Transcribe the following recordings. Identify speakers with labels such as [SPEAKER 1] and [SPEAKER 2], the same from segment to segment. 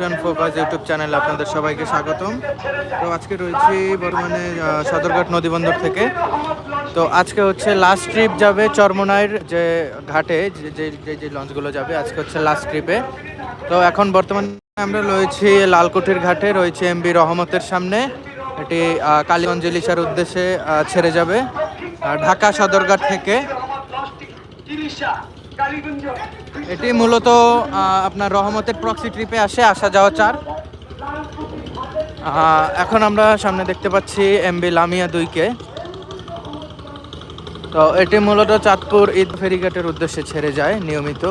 [SPEAKER 1] Mission focus YouTube চ্যানেলে আপনাদের সবাইকে স্বাগতম। তো আজকে রয়েছি বর্তমানে সদরঘাট নদীবন্দর থেকে। তো আজকে হচ্ছে লাস্ট ট্রিপ যাবে চরমনাইয়ের যে ঘাটে, যে- যে যে লঞ্চগুলো যাবে, আজকে হচ্ছে লাস্ট ট্রিপে তো এখন বর্তমানে আমরা রয়েছি লালকুঠির ঘাটে, রয়েছে এমবি রহমতের সামনে। এটি কালীগঞ্জ ইলিশার উদ্দেশ্যে ছেড়ে যাবে। ঢাকা সদরঘাট থেকে এটি মূলত আপনার রহমতের প্রক্সি ট্রিপে আসে, আসা যাওয়া চার। এখন আমরা সামনে দেখতে পাচ্ছি এমবি লামিয়া দুইকে। তো এটি মূলত চাঁদপুর ঈদ ফেরিঘাটের উদ্দেশ্যে ছেড়ে যায়, নিয়মিত।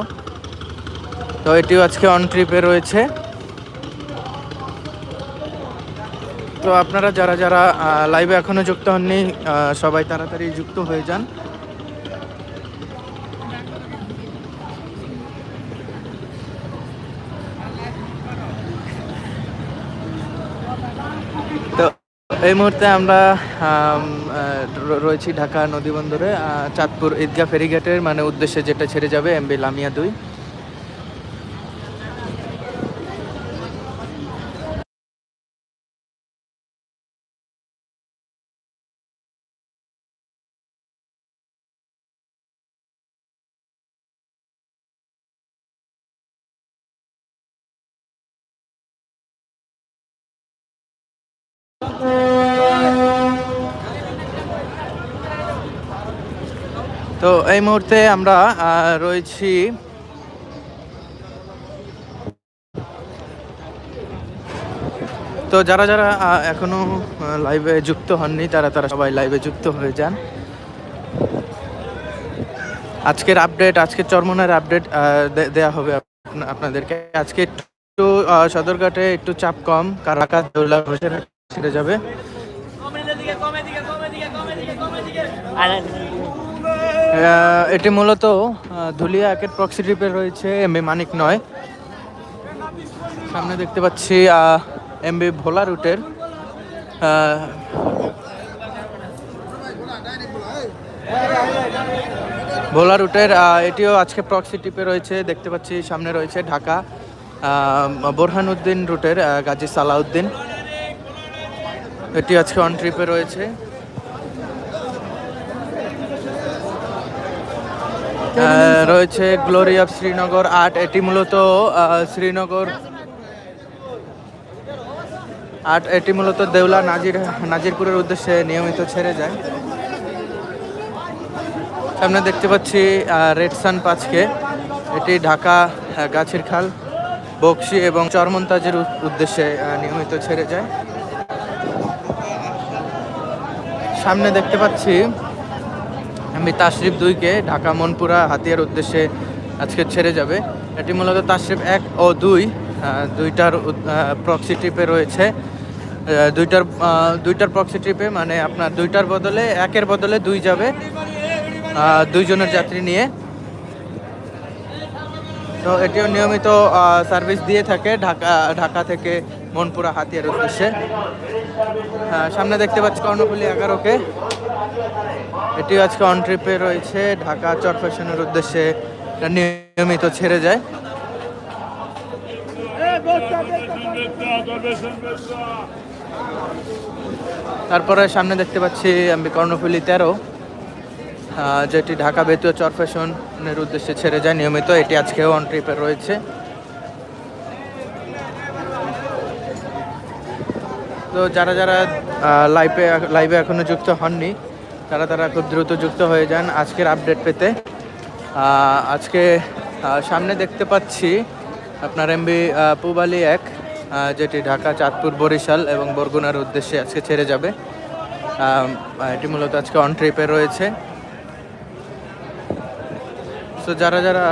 [SPEAKER 1] তো এটিও আজকে অন ট্রিপে রয়েছে। তো আপনারা যারা যারা লাইভে এখনও যুক্ত হননি সবাই তাড়াতাড়ি যুক্ত হয়ে যান। এই মুহূর্তে আমরা রয়েছি ঢাকা নদী বন্দরে চাঁদপুর ঈদগাহ ফেরিঘাটের মানে উদ্দেশ্যে যেটা ছেড়ে যাবে এমবি লামিয়া দুই। তো এই মুহূর্তে আমরা রয়েছি তো যারা যারা আহ, এখনও লাইভে যুক্ত হননি তারা তারা সবাই লাইভে যুক্ত হয়ে যান। আজকের আপডেট আজকের চরমনার আপডেট দেয়া হবে আপনাদেরকে। আজকে একটু সদরঘাটে একটু চাপ কম কারাকাত দৌলা ছেড়ে যাবে। এটি মূলত ধুলিয়া একের প্রক্সি ট্রিপে রয়েছে এমবি মানিক নয়। সামনে দেখতে পাচ্ছি এমবি ভোলা রুটের ভোলা রুটের এটিও আজকে প্রক্সি ট্রিপে রয়েছে। দেখতে পাচ্ছি, সামনে রয়েছে ঢাকা বোরহানুদ্দিন রুটের গাজী সালাউদ্দিন। এটি আজকে অন ট্রিপে রয়েছে। রয়েছে গ্লোরি অফ শ্রীনগর আট এটি মূলত শ্রীনগর আট এটি মূলত দেউলা নাজির, নাজিরপুরের উদ্দেশ্যে নিয়মিত ছেড়ে যায়। সামনে দেখতে পাচ্ছি রেড সান পাঁচকে। এটি ঢাকা গাছের খাল, বক্সি এবং চরমন্তাজের উদ্দেশ্যে নিয়মিত ছেড়ে যায়। সামনে দেখতে পাচ্ছি আমি তাশরিফ দুইকে ঢাকা, মনপুরা, হাতিয়ার উদ্দেশ্যে আজকে ছেড়ে যাবে। এটি মূলত তাশরিফ এক ও দুই দুইটার প্রক্সি ট্রিপে রয়েছে। দুইটার দুইটার প্রক্সি ট্রিপে মানে আপনার দুইটার বদলে, একের বদলে দুই যাবে দুইজনের যাত্রী নিয়ে। তো এটিও নিয়মিত সার্ভিস দিয়ে থাকে ঢাকা ঢাকা থেকে মনপুরা হাতিয়ার উদ্দেশ্যে। আহ, সামনে দেখতে পাচ্ছি কর্ণফুলি এগারোকে। এটি আজকে অন ট্রিপে রয়েছে ঢাকা চট ফ্যাশনের উদ্দেশ্যে নিয়মিত ছেড়ে যায়। তারপরে সামনে দেখতে পাচ্ছি আমি কর্ণফুলি তেরো। যেটি ঢাকা বেতুয়া চরফ্যাশনের উদ্দেশ্যে ছেড়ে যায়, নিয়মিত এটি আজকেও অন ট্রিপে রয়েছে। তো যারা যারা লাইভে লাইভে এখনও যুক্ত হননি, তারা তারা খুব দ্রুত যুক্ত হয়ে যান আজকের আপডেট পেতে। আজকে সামনে দেখতে পাচ্ছি আপনার এমবি পুবালি এক যেটি ঢাকা, চাঁদপুর, বরিশাল এবং বরগুনার উদ্দেশ্যে আজকে ছেড়ে যাবে। এটি মূলত আজকে অন ট্রিপে রয়েছে। তো যারা যারা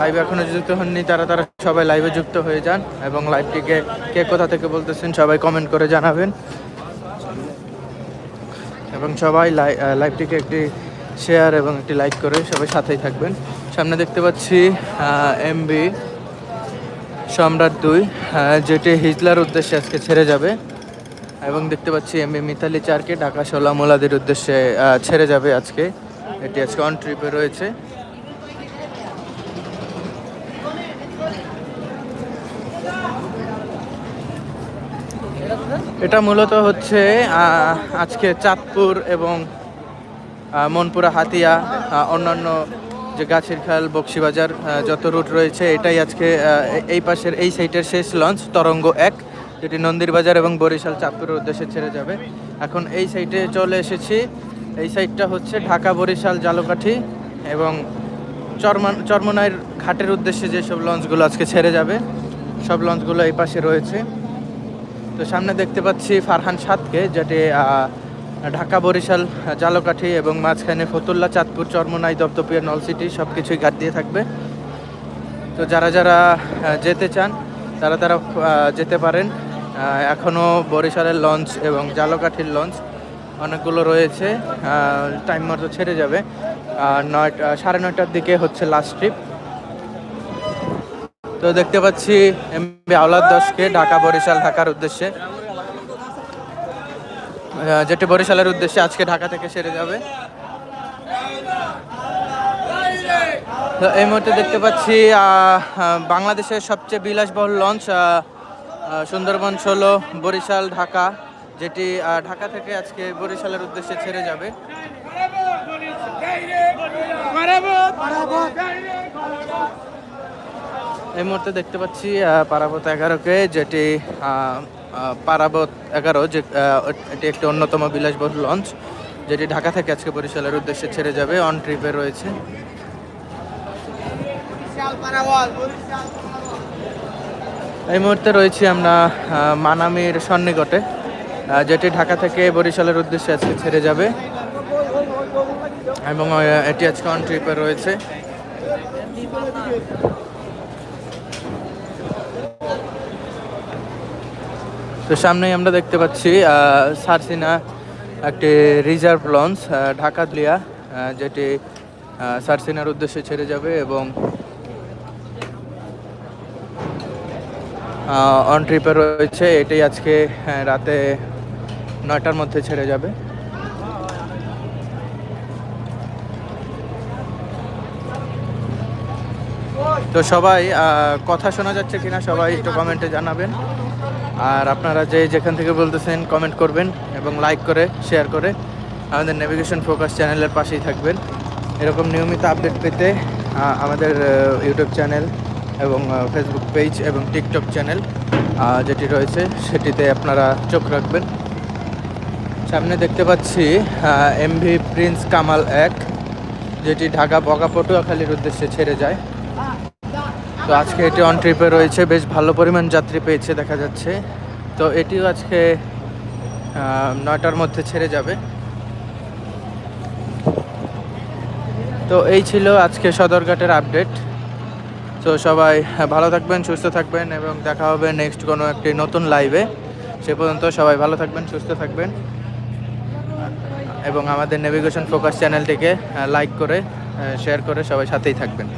[SPEAKER 1] লাইভে এখনও যুক্ত হননি, তারা তারা সবাই লাইভে যুক্ত হয়ে যান এবং লাইভটিকে কে কোথা থেকে বলতেছেন সবাই কমেন্ট করে জানাবেন। এবং সবাই লাইভটিকে একটি শেয়ার এবং একটি লাইক করে সবাই সাথেই থাকবেন। সামনে দেখতে পাচ্ছি এমবি সম্রাট দুই যেটি হিজলার উদ্দেশ্যে আজকে ছেড়ে যাবে। এবং দেখতে পাচ্ছি এমবি মিতালি চারকে ঢাকা সোলা মোলাদের উদ্দেশ্যে ছেড়ে যাবে আজকে। এটি আজকে অন ট্রিপে রয়েছে। এটা মূলত হচ্ছে আজকে চাঁদপুর এবং মনপুরা হাতিয়া অন্যান্য যে গাছের খাল, বক্সিবাজার যত রুট রয়েছে, এটাই আজকে এই পাশের, এই সাইটের শেষ লঞ্চ, তরঙ্গ এক, যেটি নন্দীর বাজার এবং বরিশাল চাঁদপুরের উদ্দেশ্যে ছেড়ে যাবে। এখন এই সাইটে চলে এসেছি। এই সাইটটা হচ্ছে ঢাকা, বরিশাল, জালকাঠি এবং চরমান চরমনাইয়ের ঘাটের উদ্দেশ্যে যেসব লঞ্চগুলো আজকে ছেড়ে যাবে, সব লঞ্চগুলো এই পাশে রয়েছে। তো সামনে দেখতে পাচ্ছি ফারহান সাতকে যেটি ঢাকা, বরিশাল, জালকাঠি এবং মাঝখানে ফতুল্লা, চাঁদপুর, চরমনাই দপদপিয়া নলসিটি সব কিছুই ঘাট দিয়ে থাকবে। তো যারা যারা যেতে চান, তারা তারা যেতে পারেন। এখনও বরিশালের লঞ্চ এবং জালকাঠির লঞ্চ অনেকগুলো রয়েছে। টাইম মতো ছেড়ে যাবে। নয়টা, সাড়ে নয়টার দিকে হচ্ছে লাস্ট ট্রিপ তো দেখতে পাচ্ছি এমবি আওলাদ দশকে ঢাকা বরিশাল ঢাকার উদ্দেশ্যে। যেটি বরিশালের উদ্দেশ্যে আজকে ঢাকা থেকে সেরে যাবে। তো এই মুহূর্তে দেখতে পাচ্ছি বাংলাদেশের সবচেয়ে বিলাসবহুল লঞ্চ সুন্দরবন ষোলো, বরিশাল ঢাকা, যেটি ঢাকা থেকে আজকে বরিশালের উদ্দেশ্যে ছেড়ে যাবে। এই মুহূর্তে দেখতে পাচ্ছি পারাবত এগারোকে যেটি পারাবত এগারো যে এটি একটি অন্যতম বিলাসবহুল লঞ্চ যেটি ঢাকা থেকে আজকে বরিশালের উদ্দেশ্যে ছেড়ে যাবে অন ট্রিপে রয়েছে। এই মুহূর্তে রয়েছি আমরা মানামির সন্নিকটে যেটি ঢাকা থেকে বরিশালের উদ্দেশ্যে আজকে ছেড়ে যাবে। এবং এটি আজকে অন ট্রিপে রয়েছে। তো সামনেই আমরা দেখতে পাচ্ছি সারসিনা একটি রিজার্ভ লঞ্চ ঢাকা লিয়া যেটি সারসিনার উদ্দেশ্যে ছেড়ে যাবে এবং অন ট্রিপে রয়েছে। এটাই আজকে রাতে নয়টার মধ্যে ছেড়ে যাবে। তো সবাই কথা শোনা যাচ্ছে কিনা সবাই একটু কমেন্টে জানাবেন। আর আপনারা যে যেখান থেকে বলতেছেন কমেন্ট করবেন এবং লাইক করে শেয়ার করে আমাদের নেভিগেশন ফোকাস চ্যানেলের পাশেই থাকবেন। এরকম নিয়মিত আপডেট পেতে আমাদের ইউটিউব চ্যানেল এবং ফেসবুক পেজ এবং টিকটক চ্যানেল যেটি রয়েছে, সেটিতে আপনারা চোখ রাখবেন। সামনে দেখতে পাচ্ছি এমভি প্রিন্স কামাল এক, যেটি ঢাকা বগা পটুয়াখালীর উদ্দেশ্যে ছেড়ে যায়। তো আজকে এটি অন ট্রিপে রয়েছে, বেশ ভালো পরিমাণ যাত্রী পেয়েছে দেখা যাচ্ছে। তো এটিও আজকে নয়টার মধ্যে ছেড়ে যাবে। তো এই ছিল আজকে সদরঘাটের আপডেট তো সবাই ভালো থাকবেন, সুস্থ থাকবেন এবং দেখা হবে নেক্সট কোনো একটি নতুন লাইভে সে পর্যন্ত সবাই ভালো থাকবেন, সুস্থ থাকবেন। এবং আমাদের নেভিগেশন ফোকাস চ্যানেলটিকে লাইক করে শেয়ার করে সবাই সাথেই থাকবেন।